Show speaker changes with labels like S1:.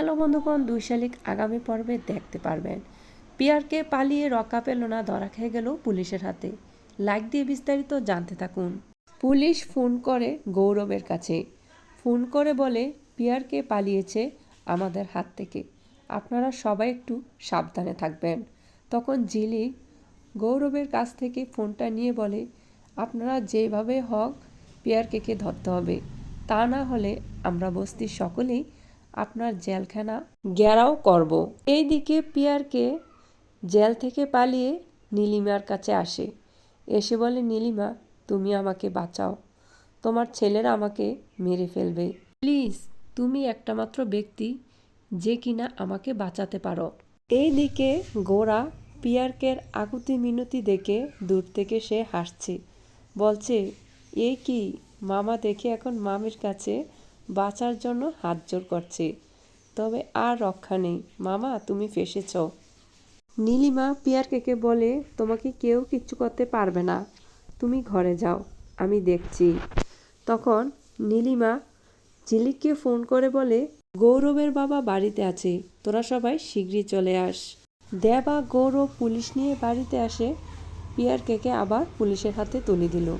S1: Hello বন্ধুগণ, দুই শালিক আগামী পর্বে দেখতে পারবেন। পিয়ারকে পালিয়ে রক্ষা পেল না, ধরা খেয়ে গেল পুলিশের হাতে। লাইক দিয়ে বিস্তারিত জানতে থাকুন। পুলিশ ফোন করে গৌরবের কাছে। ফোন করে বলে, পিয়ারকে পালিয়েছে আমাদের হাত থেকে। আপনারা সবাই একটু সাবধানে থাকবেন। তখন জিলি গৌরবের কাছ থেকে ফোনটা নিয়ে বলে, আপনারা যেভাবে হোক, পিয়ারকে ধরতে হবে? তা না হলে আমরা বস্তির সকলেই আপনার জেলখানা ঘেরাও করব। এইদিকে পিয়ারকে জেল থেকে পালিয়ে নীলিমার কাছে আসে। এসে বলে, নীলিমা, তুমি আমাকে বাঁচাও। তোমার ছেলেরা আমাকে মেরে ফেলবে। প্লিজ, তুমি একটা মাত্র ব্যক্তি যে কিনা আমাকে বাঁচাতে পারো। এইদিকে গোরা পিয়ারকের আকুতি মিনতি দেখে দূর থেকে সে হাসছে। বলছে, এ কি, মামা দেখে এখন মামির কাছে বাঁচার জন্য হাত জোর করছে। তবে আর রক্ষা নেই। মামা, তুমি ফেসেছ। নীলিমা পিয়ারকেকে বলে, তোমাকে কেউ কিচ্ছু করতে পারবে না। তুমি ঘরে যাও। আমি দেখছি। তখন নীলিমা ঝিলিককে ফোন করে বলে, গৌরবের বাবা বাড়িতে আছে। তোরা সবাই শীঘ্রই চলে আস। দেবা, গৌরব পুলিশ নিয়ে বাড়িতে আসে। পিয়ার কেকে আবার পুলিশের হাতে তুলে দিল।